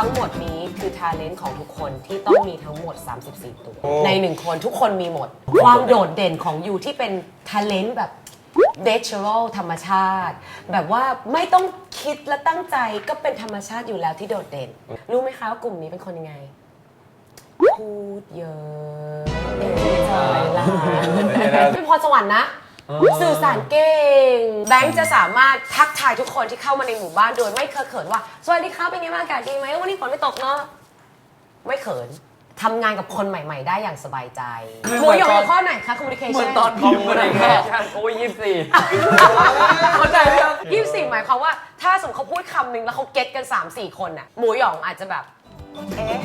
าเลนต์ของทุกคนที่ต้องมีทั้งหมด 34 ตัวโอ้ในหนึ่งคนทุกคนมีหมด ความโดดเด่นของยูที่เป็นทาเลนต์แบบ natural ธรรมชาติ แบบว่าไม่ต้องคิดและตั้งใจก็เป็นธรรมชาติอยู่แล้วที่โดดเด่น รู้ไหมคะว่ากลุ่มนี้เป็นคนยังไง พูดเยอะเอ่ยใจร้ายเป็นพรสวรรค์นะ สื่อสารเก่ง แบงค์จะสามารถทักทายทุกคนที่เข้ามาในหมู่บ้านโดยไม่เคอะเขินว่า สวัสดีครับเป็นไงบ้างอากาศดีไหมวันนี้ฝนไม่ตกเนาะ ไม่เขินทำงานกับคนใหม่ ๆ ได้อย่างสบายใจคือหมูหยองเหมือนตอนข้อไหนคะ communication เหมือนตอนพิมพ์อะไรแค่โอ้ยยี่สิบสี่เข้าใจไหมครับยี่สิบสี่หมายความว่า ถ้าสมมติเขาพูดคำหนึ่งแล้วเขาเก็ตกัน 3 4 คนน่ะหมูหยองอาจจะแบบ เอ๊ะ